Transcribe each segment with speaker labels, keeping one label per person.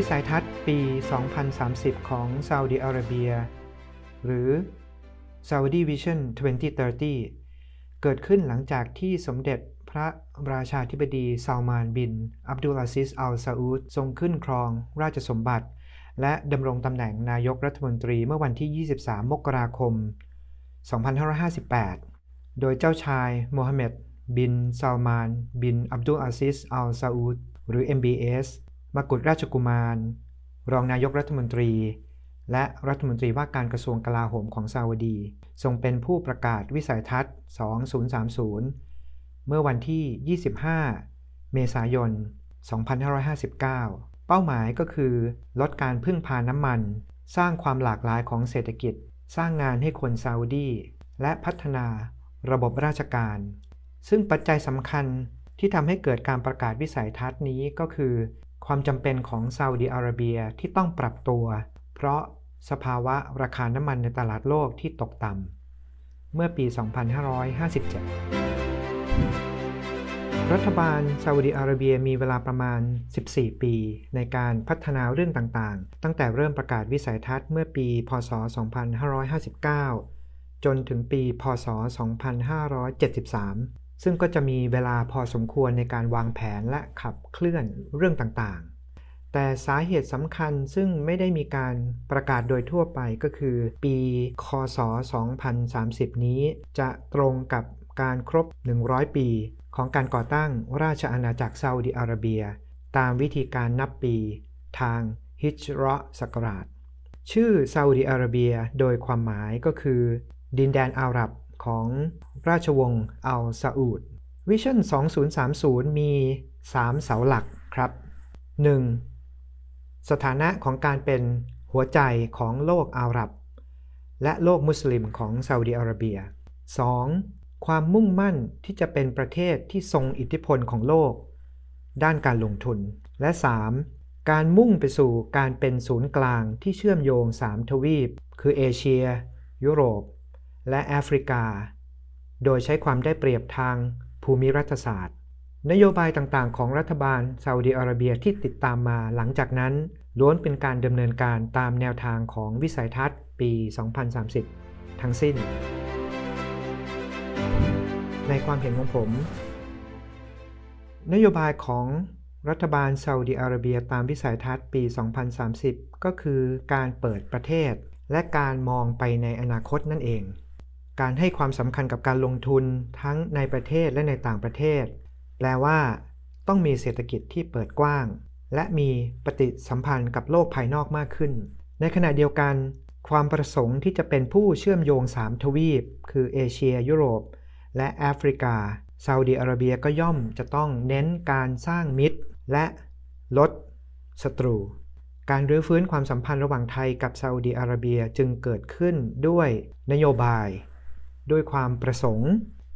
Speaker 1: วิสัยทัศน์ปี 2030 ของซาอุดิอาระเบีย หรือ Saudi Vision 2030 เกิดขึ้นหลังจากที่สมเด็จพระราชาธิบดีซาลมานบิน อับดุลอาซิสอัลซาอุดทรงขึ้นครองราชสมบัติ และดำรงตำแหน่งนายกรัฐมนตรีเมื่อวันที่ 23 มกราคม 2558 โดยเจ้าชายโมฮัมเหม็ดบินซาลมาน บินอับดุลอาซิสอัลซาอุดหรือ MBS มกุฎราชกุมาร รองนายกรัฐมนตรี และรัฐมนตรีว่าการกระทรวงกลาโหมของซาอุดี ทรงเป็นผู้ประกาศวิสัยทัศน์ 2030 เมื่อวันที่ 25 เมษายน 2559 เป้าหมายก็คือ ลดการพึ่งพาน้ำมัน สร้างความหลากหลายของเศรษฐกิจ สร้างงานให้คนซาอุดี และพัฒนาระบบราชการ ซึ่งปัจจัยสำคัญที่ทำให้เกิดการประกาศวิสัยทัศน์นี้ก็คือ ความจำเป็นของซาอุดิอาระเบียที่ต้องปรับตัว เพราะสภาวะราคาน้ำมันในตลาดโลกที่ตกต่ำเมื่อปี 2557 รัฐบาลซาอุดิอาระเบียมีเวลาประมาณ 14 ปี ในการพัฒนาเรื่องต่างๆ ตั้งแต่เริ่มประกาศวิสัยทัศน์เมื่อปี พศ 2559 จนถึงปี พศ 2573 ซึ่งก็จะมีเวลาพอสมควรในการวางแผนและขับเคลื่อนเรื่องต่างๆ แต่สาเหตุสำคัญซึ่งไม่ได้มีการประกาศโดยทั่วไปก็คือ ปีคศ 2030 นี้ จะตรงกับการครบ 100 ปี ของการก่อตั้งราชอาณาจักรซาอุดิอาระเบีย ตามวิธีการนับปี ทางฮิจเราะห์ศักราช ชื่อซาอุดิอาระเบียโดยความหมายก็คือ ดินแดนอาหรับของ ราชวงศ์อัลซาอุดวิชั่น 2030 มี 3 เสาหลักครับ 1. สถานะของการเป็นหัวใจของโลกอาหรับ และโลกมุสลิมของซาอุดิอาระเบีย 2. ความมุ่งมั่นที่จะเป็นประเทศที่ทรงอิทธิพลของโลก ด้านการลงทุน และ 3. การมุ่งไปสู่การเป็นศูนย์กลางที่เชื่อมโยง 3 ทวีป คือเอเชีย ยุโรป และแอฟริกา โดยใช้ความได้เปรียบทางภูมิรัฐศาสตร์ นโยบายต่างๆ ของรัฐบาลซาอุดิอาระเบียที่ติดตามมาหลังจากนั้นล้วนเป็นการดำเนินการตามแนวทางของวิสัยทัศน์ปี 2030 ทั้งสิ้น ในความเห็นของผม นโยบายของรัฐบาลซาอุดิอาระเบียตามวิสัยทัศน์ปี 2030 ก็คือการเปิดประเทศและการมองไปในอนาคตนั่นเอง การให้ความสำคัญกับการลงทุนทั้งในประเทศและในต่างประเทศ แปลว่า ต้องมีเศรษฐกิจที่เปิดกว้าง และมีปฏิสัมพันธ์กับโลกภายนอกมากขึ้น ในขณะเดียวกัน ความประสงค์ที่จะเป็นผู้เชื่อมโยง 3 ทวีป คือเอเชีย ยุโรป และแอฟริกาซาอุดิอาระเบียก็ย่อมจะต้องเน้นการสร้างมิตร และลดศัตรู การรื้อฟื้นความสัมพันธ์ระหว่างไทยกับซาอุดิอาระเบียจึงเกิดขึ้นด้วยนโยบาย ด้วยความประสงค์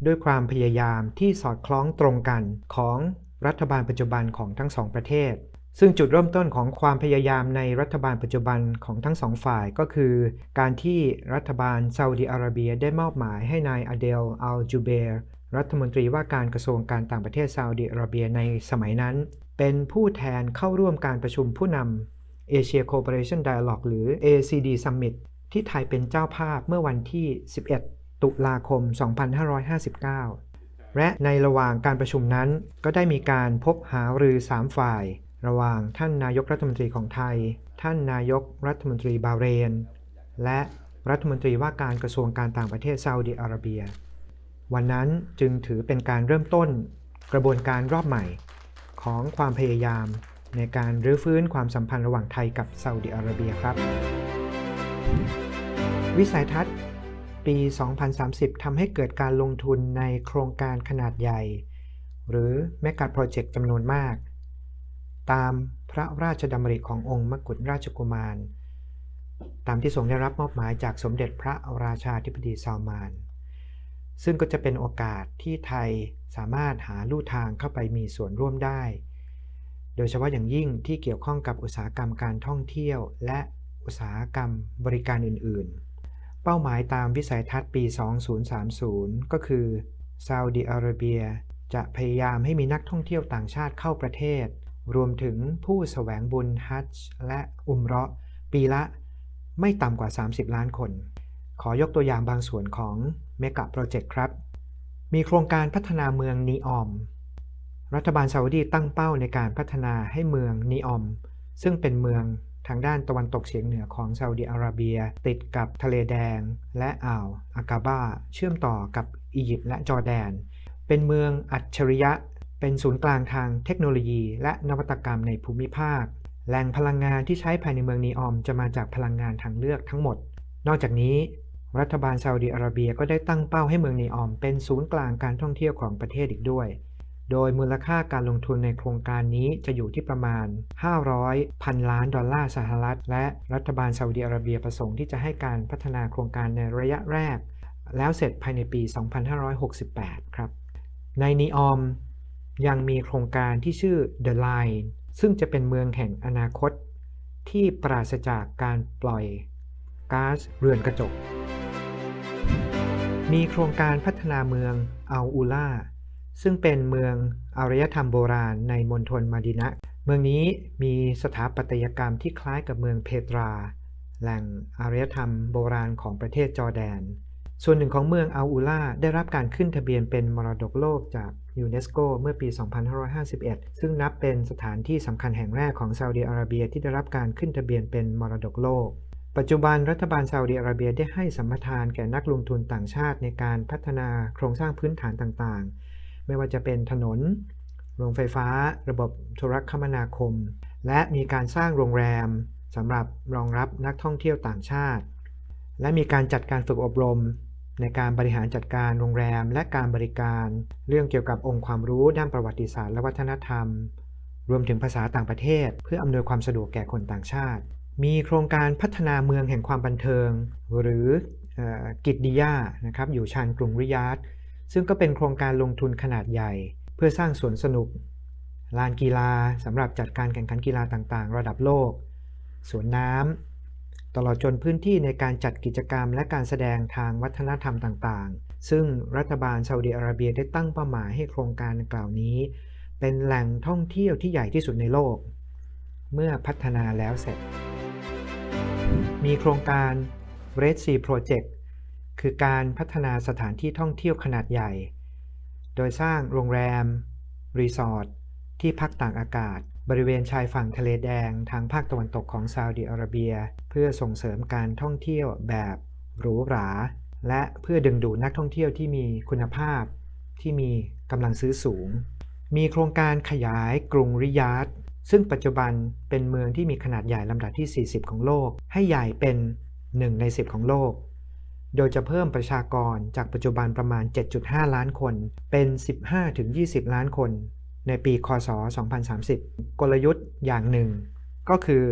Speaker 1: ด้วยความพยายามที่สอดคล้องตรงกันของรัฐบาลปัจจุบันของทั้งสองประเทศ ซึ่งจุดเริ่มต้นของความพยายามในรัฐบาลปัจจุบันของทั้งสองฝ่ายก็คือ การที่รัฐบาลซาอุดิอาระเบียได้มอบหมายให้นายอเดลอัลจูเบร์รัฐมนตรีว่าการกระทรวงการต่างประเทศซาอุดิอาระเบียในสมัยนั้น เป็นผู้แทนเข้าร่วมการประชุมผู้นำ Asia Cooperation Dialogue หรือ ACD Summit ที่ไทยเป็นเจ้าภาพเมื่อวันที่ 11 ตุลาคม 2559 และในระหว่างการประชุมนั้น ก็ได้มีการพบหารือ 3 ฝ่าย ระหว่างท่านนายกรัฐมนตรีของไทย ท่านนายกรัฐมนตรีบาเรน และรัฐมนตรีว่าการกระทรวงการต่างประเทศซาอุดิอาระเบีย วันนั้นจึงถือเป็นการเริ่มต้นกระบวนการรอบใหม่ของความพยายามในการรื้อฟื้นความสัมพันธ์ระหว่างไทยกับซาอุดิอาระเบียครับ วิสัยทัศน์ ปี 2030 ทำให้เกิดการลงทุนในโครงการขนาดใหญ่ หรือ Mega Project จำนวนมาก ตามพระราชดำริขององค์มกุฎราชกุมาร ตามที่ทรงได้รับมอบหมายจากสมเด็จพระราชาธิบดีซาลมาน ซึ่งก็จะเป็นโอกาสที่ไทยสามารถหาลู่ทางเข้าไปมีส่วนร่วมได้ โดยเฉพาะอย่างยิ่งที่เกี่ยวข้องกับอุตสาหกรรมการท่องเที่ยว และอุตสาหกรรมบริการอื่นๆ เป้าหมายตามวิสัยทัศน์ปี 2030 ก็คือซาอุดิอาระเบีย จะพยายามให้มีนักท่องเที่ยวต่างชาติเข้าประเทศ รวมถึงผู้แสวงบุญฮัจญ์และอุมเราะปีละไม่ต่ำกว่า 30 ล้านคน ขอยกตัวอย่างบางส่วนของเมกะโปรเจกต์ครับ มีโครงการพัฒนาเมืองนีออม รัฐบาลซาอุดีตั้งเป้าในการพัฒนาให้เมืองนีออม ซึ่งเป็นเมือง ทางด้านตะวันตกเฉียงเหนือของซาอุดิอาระเบีย ติดกับทะเลแดง และอ่าวอากาบาเชื่อมต่อกับอียิปต์และจอร์แดน เป็นเมืองอัจฉริยะ เป็นศูนย์กลางทางเทคโนโลยี และนวัตกรรมในภูมิภาค แหล่งพลังงานที่ใช้ภายในเมืองนีออมจะมาจากพลังงานทางเลือกทั้งหมด นอกจากนี้ รัฐบาลซาอุดิอาระเบียก็ได้ตั้งเป้าให้เมืองนีออมเป็นศูนย์กลางการท่องเที่ยวของประเทศอีกด้วย โดยมูลค่าการลงทุนในโครงการนี้จะอยู่ที่ประมาณ 500พันล้านดอลลาร์สหรัฐ และรัฐบาลซาอุดิอาระเบียประสงค์ที่จะให้การพัฒนาโครงการในระยะแรก แล้วเสร็จภายในปี 2568 ครับ ในนีออมยังมีโครงการที่ชื่อ The Line ซึ่งจะเป็นเมืองแห่งอนาคต ที่ปราศจากการปล่อยก๊าซเรือนกระจก มีโครงการพัฒนาเมืองอัลอูล่า ซึ่งเป็นเมืองอารยธรรมโบราณในมณฑลมาดินะ เมืองนี้มีสถาปัตยกรรมที่คล้ายกับเมืองเพตรา แหล่งอารยธรรมโบราณของประเทศจอร์แดน ส่วนหนึ่งของเมืองอัลอูล่าได้รับการขึ้นทะเบียนเป็นมรดกโลกจากยูเนสโกเมื่อปี 2551 ซึ่งนับเป็นสถานที่สำคัญแห่งแรกของซาอุดิอาระเบียที่ได้รับการขึ้นทะเบียนเป็นมรดกโลก ปัจจุบันรัฐบาลซาอุดิอาระเบียได้ให้สัมปทานแก่นักลงทุนต่างชาติในการพัฒนาโครงสร้างพื้นฐานต่างๆ ไม่ว่าจะเป็นถนน โรงไฟฟ้า ระบบโทรคมนาคม และมีการสร้างโรงแรมสำหรับรองรับนักท่องเที่ยวต่างชาติ และมีการจัดการฝึกอบรม ในการบริหารจัดการโรงแรมและการบริการ เรื่องเกี่ยวกับองค์ความรู้ด้านประวัติศาสตร์และวัฒนธรรม รวมถึงภาษาต่างประเทศ เพื่ออำนวยความสะดวกแก่คนต่างชาติ มีโครงการพัฒนาเมืองแห่งความบันเทิง หรือออกิตดิยานะครับอยู่ชานกรุงริยาด ซึ่งก็เป็นโครงการลงทุนขนาดใหญ่ เพื่อสร้างสวนสนุก ลานกีฬาสำหรับจัดการแข่งขันกีฬาต่างๆ ระดับโลก สวนน้ำตลอดจนพื้นที่ในการจัดกิจกรรมและการแสดงทางวัฒนธรรมต่างๆ ซึ่งรัฐบาลซาอุดิอาระเบียได้ตั้งเป้าหมายให้โครงการกล่าวนี้ เป็นแหล่งท่องเที่ยวที่ใหญ่ที่สุดในโลก เมื่อพัฒนาแล้วเสร็จ มีโครงการ Red Sea Project คือการพัฒนาสถานที่ท่องเที่ยวขนาดใหญ่ โดยสร้างโรงแรม รีสอร์ท ที่พักต่างอากาศ บริเวณชายฝั่งทะเลแดงทางภาคตะวันตกของซาอุดิอาระเบีย เพื่อส่งเสริมการท่องเที่ยวแบบหรูหรา และเพื่อดึงดูดนักท่องเที่ยวที่มีคุณภาพ ที่มีกำลังซื้อสูง มีโครงการขยายกรุงริยาดซึ่งปัจจุบันเป็นเมืองที่มีขนาดใหญ่ลำดับที่ 40 ของโลก ให้ใหญ่เป็น 1 ใน 10 ของโลก โดยจะเพิ่มประชากรจากปัจจุบันประมาณ 7.5 ล้านคน เป็น 15-20 ล้านคน ในปี คศ 2030 กลยุทธ์อย่างหนึ่ง ก็คือ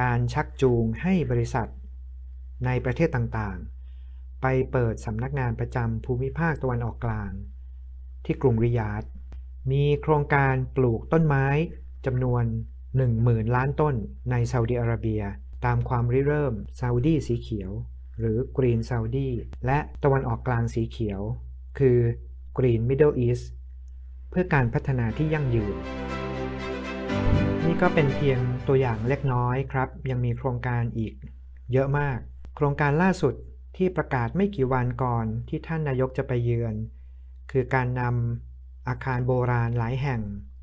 Speaker 1: การชักจูงให้บริษัท ในประเทศต่างๆ ไปเปิดสำนักงานประจำภูมิภาคตะวันออกกลาง ที่กรุงริยาดมีโครงการปลูกต้นไม้จำนวน 10,000 ล้านต้นในซาอุดิอาระเบีย ตามความริเริ่มซาอุดีสีเขียว หรือ Green Saudi และตะวันออกกลางสีเขียว คือ Green Middle East เพื่อการพัฒนาที่ยั่งยืน นี่ก็เป็นเพียงตัวอย่างเล็กน้อยครับ ยังมีโครงการอีกเยอะมาก โครงการล่าสุดที่ประกาศไม่กี่วันก่อนที่ท่านนายกจะไปเยือน คือการนำอาคารโบราณหลายแห่ง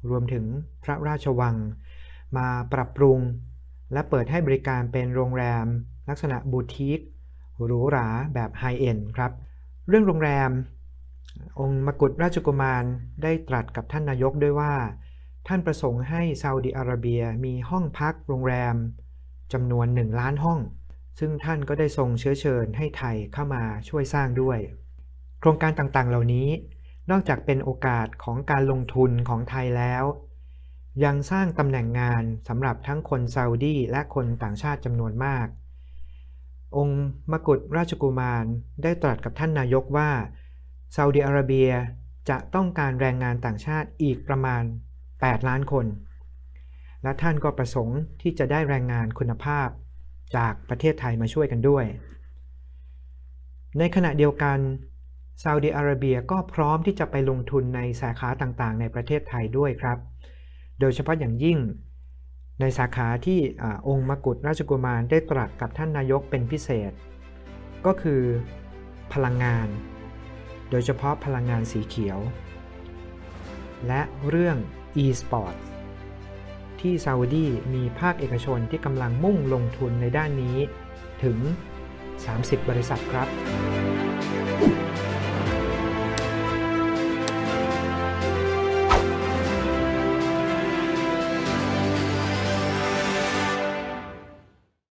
Speaker 1: รวมถึงพระราชวัง มาปรับปรุง และเปิดให้บริการเป็นโรงแรม ลักษณะบูติก หรูหราแบบไฮเอ็นครับ เรื่องโรงแรม องค์มกุฎราชกุมารได้ตรัสกับท่านนายกด้วยว่า ท่านประสงค์ให้ซาอุดิอาระเบียมีห้องพักโรงแรมจำนวน 1 ล้านห้อง ซึ่งท่านก็ได้ทรงเชื้อเชิญให้ไทยเข้ามาช่วยสร้างด้วย โครงการต่างๆเหล่านี้ นอกจากเป็นโอกาสของการลงทุนของไทยแล้ว ยังสร้างตำแหน่งงานสำหรับทั้งคนซาอุดีและคนต่างชาติจำนวนมาก องค์มกุฎราชกุมารได้ตรัสกับท่านนายกว่าซาอุดิอาระเบียจะต้องการแรงงานต่างชาติอีกประมาณ 8 ล้านคน และท่านก็ประสงค์ที่จะได้แรงงานคุณภาพจากประเทศไทยมาช่วยกันด้วย ในขณะเดียวกันซาอุดิอาระเบียก็พร้อมที่จะไปลงทุนในสาขาต่างๆ ในประเทศไทยด้วยครับ โดยเฉพาะอย่างยิ่ง ในสาขาที่อองค์มกุฎราชกุมารได้ตรัสกับท่านนายกเป็นพิเศษ ก็คือพลังงาน โดยเฉพาะพลังงานสีเขียว และเรื่อง e-sport ที่ซาอุดีมีภาคเอกชนที่กำลังมุ่งลงทุนในด้านนี้ถึง 30 บริษัทครับ